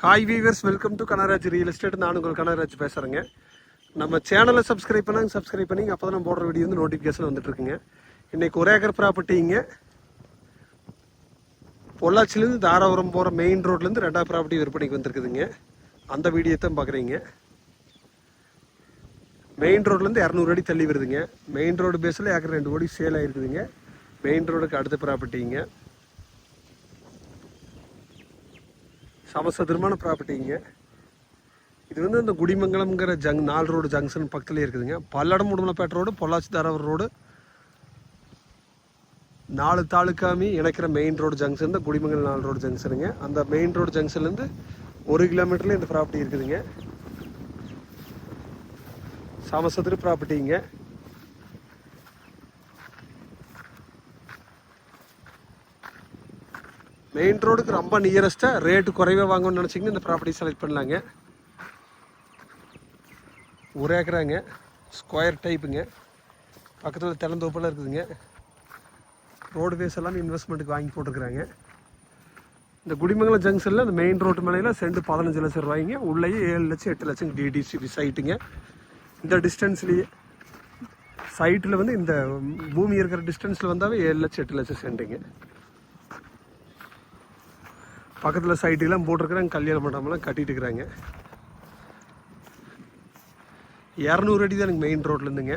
Hi viewers welcome to Kanaraj real estate நான் உங்கள் கனராஜ் பேசுகிறேங்க நம்ம சேனலை சப்ஸ்கிரைப் பண்ணாங்க சப்ஸ்கிரைப் பண்ணிங்க. அப்போ தான் போடுற வீடியோ வந்து நோட்டிஃபிகேஷன் வந்துட்டுருக்குங்க இன்றைக்கி ஒரு ஏக்கர் ப்ராப்பர்ட்டிங்க பொள்ளாச்சிலேருந்து தாராபுரம் போகிற மெயின் ரோட்லேருந்து ரெண்டாவது ப்ராப்பர்ட்டி விற்பனைக்கு வந்திருக்குதுங்க. அந்த வீடியோ தான் பார்க்குறீங்க மெயின் ரோட்லேருந்து இரநூறு அடி தள்ளி வருதுங்க. மெயின் ரோடு பேஸில் ஏக்கர் ரெண்டு கோடி சேல் ஆகிருக்குதுங்க மெயின் ரோடுக்கு அடுத்த ப்ராப்பர்ட்டிங்க சமசதுரமான ப்ராப்பர்ட்டிங்க இது வந்து இந்த குடிமங்கலம்ங்கிற ஜங் நாலு ரோடு ஜங்ஷன் பக்கத்துலேயே இருக்குதுங்க. பல்லடம் உடுமலைப்பேட்டை ரோடு பொள்ளாச்சி தாராபுரம் ரோடு நாலு தாலுக்காமி இணைக்கிற மெயின் ரோடு ஜங்ஷன் தான் குடிமங்கலம் நாலு ரோடு ஜங்ஷனுங்க அந்த மெயின் ரோடு ஜங்ஷன்லேருந்து ஒரு கிலோமீட்டரில் இந்த ப்ராப்பர்ட்டி இருக்குதுங்க. சமசதுர ப்ராப்பர்ட்டிங்க மெயின் ரோடுக்கு ரொம்ப நியரஸ்ட்டாக ரேட்டு குறைவாக வாங்கணும்னு நினச்சிங்கன்னா இந்த ப்ராப்பர்ட்டி செலக்ட் பண்ணலாங்க. ஒரு ஏக்கராங்க ஸ்கொயர் டைப்புங்க பக்கத்தில் தெலந்தோப்பெல்லாம் இருக்குதுங்க. ரோடுவேஸ் எல்லாமே இன்வெஸ்ட்மெண்ட்டுக்கு வாங்கி போட்டுருக்குறாங்க. இந்த குடிமங்கலம் ஜங்ஷனில் இந்த மெயின் ரோட்டு மேலையில் சென்ட் பதினஞ்சு லட்சம் ரூபாய்ங்க. உள்ளேயே ஏழு லட்சம் எட்டு லட்சம் டிடிசிபி சைட்டுங்க இந்த டிஸ்டன்ஸ்லேயே சைட்டில் வந்து இந்த பூமி இருக்கிற டிஸ்டன்ஸில் வந்தாவே ஏழு லட்சம் எட்டு லட்சம் சென்ட்டுங்க. பக்கத்தில் சைட்டுலாம் போட்டிருக்கிறாங்க கல்யாண மண்டபம்லாம் கட்டிட்டு இருக்கிறாங்க. இரநூறு அடி தான் எனக்கு மெயின் ரோட்லேருந்துங்க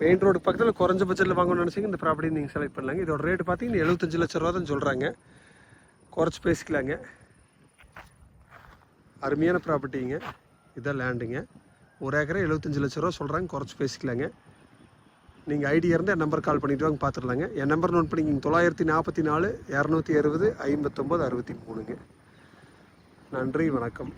மெயின் ரோடு பக்கத்தில் குறைஞ்ச பட்ஜெட்டில் வாங்கணும்னு நினச்சிங்க இந்த ப்ராப்பர்ட்டி நீங்கள் செலக்ட் பண்ணலாங்க. இதோட ரேட் பார்த்தீங்கன்னா எழுபத்தஞ்சு லட்ச ரூபா தான் சொல்கிறாங்க குறைச்சி பேசிக்கலாங்க. அருமையான ப்ராப்பர்ட்டிங்க இதான் லேண்டுங்க ஒரு ஏக்கரை எழுபத்தஞ்சு லட்ச ரூபா சொல்கிறாங்க குறைச்சி பேசிக்கலாங்க. நீங்கள் ஐடியா இருந்தால் என் நம்பர் கால் பண்ணிட்டு வாங்க பார்த்துடலாங்க என் நம்பர் நோட் பண்ணிக்கிங்க தொள்ளாயிரத்தி நாற்பத்தி நாலு இரநூத்தி அறுபது ஐம்பத்தொம்பது அறுபத்தி மூணுங்க. நன்றி வணக்கம்.